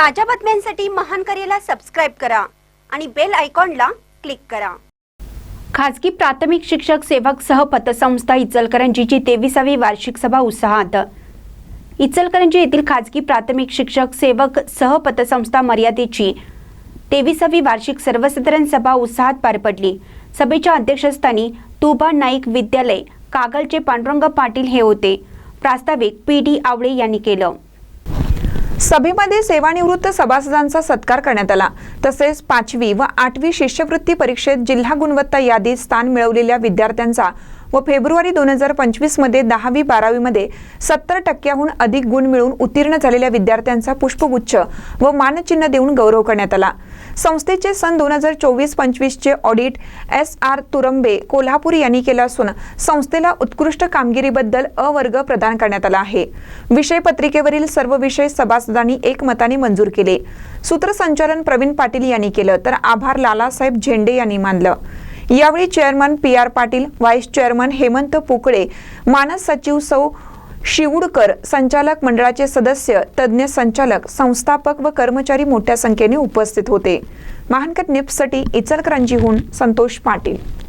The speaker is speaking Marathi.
ताज्या बातम्यांसाठी महान करेला सबस्क्राईब करा आणि बेल आयकॉनला क्लिक करा. खाजगी प्राथमिक शिक्षक सेवक सह पतसंस्था इचलकरंजीची तेविसावी वार्षिक सभा उत्साहात इचलकरंजी येथील खाजगी प्राथमिक शिक्षक सेवक सह पतसंस्था मर्यादेची तेविसावी वार्षिक सर्वसाधारण सभा उत्साहात पार पडली. सभेच्या अध्यक्षस्थानी तुबा नाईक विद्यालय कागलचे पांडुरंग पाटील हे होते. प्रास्ताविक पी डी आवळे यांनी केलं. सभेमध्ये सेवानिवृत्त सभासदांचा सत्कार करण्यात आला. तसेच पाचवी व आठवी शिष्यवृत्ती परीक्षेत जिल्हा गुणवत्ता यादीत स्थान मिळवलेल्या विद्यार्थ्यांचा व फेब्रुवारी दोन हजार पंचवीसमध्ये दहावी बारावीमध्ये सत्तर टक्क्याहून अधिक गुण मिळवून उत्तीर्ण झालेल्या विद्यार्थ्यांचा पुष्पगुच्छ व मानचिन्ह देऊन गौरव करण्यात आला. संस्थेचे सन दोन हजार चोवीस पंचवीसचे audit S R Turambe Kolhapur यांनी केलं असून संस्थेला उत्कृष्ट कामगिरीबद्दल अवर्ग प्रदान करण्यात आला आहे. विषय पत्रिकेवरील सर्व विषय सभासदांनी एकमताने मंजूर केले. सूत्रसंचालन प्रवीण पाटील यांनी केलं तर आभार लालासाहेब झेंडे यांनी मानलं. यावेळी chairman P R Patil vice chairman Hemant Pukale मानस सचिव सौ शिवूडकर संचालक मंडळाचे सदस्य तज्ज्ञ संचालक संस्थापक व कर्मचारी मोठ्या संख्येने उपस्थित होते. महानकर निप्ससाठी इचलकरंजीहून संतोष पाटील.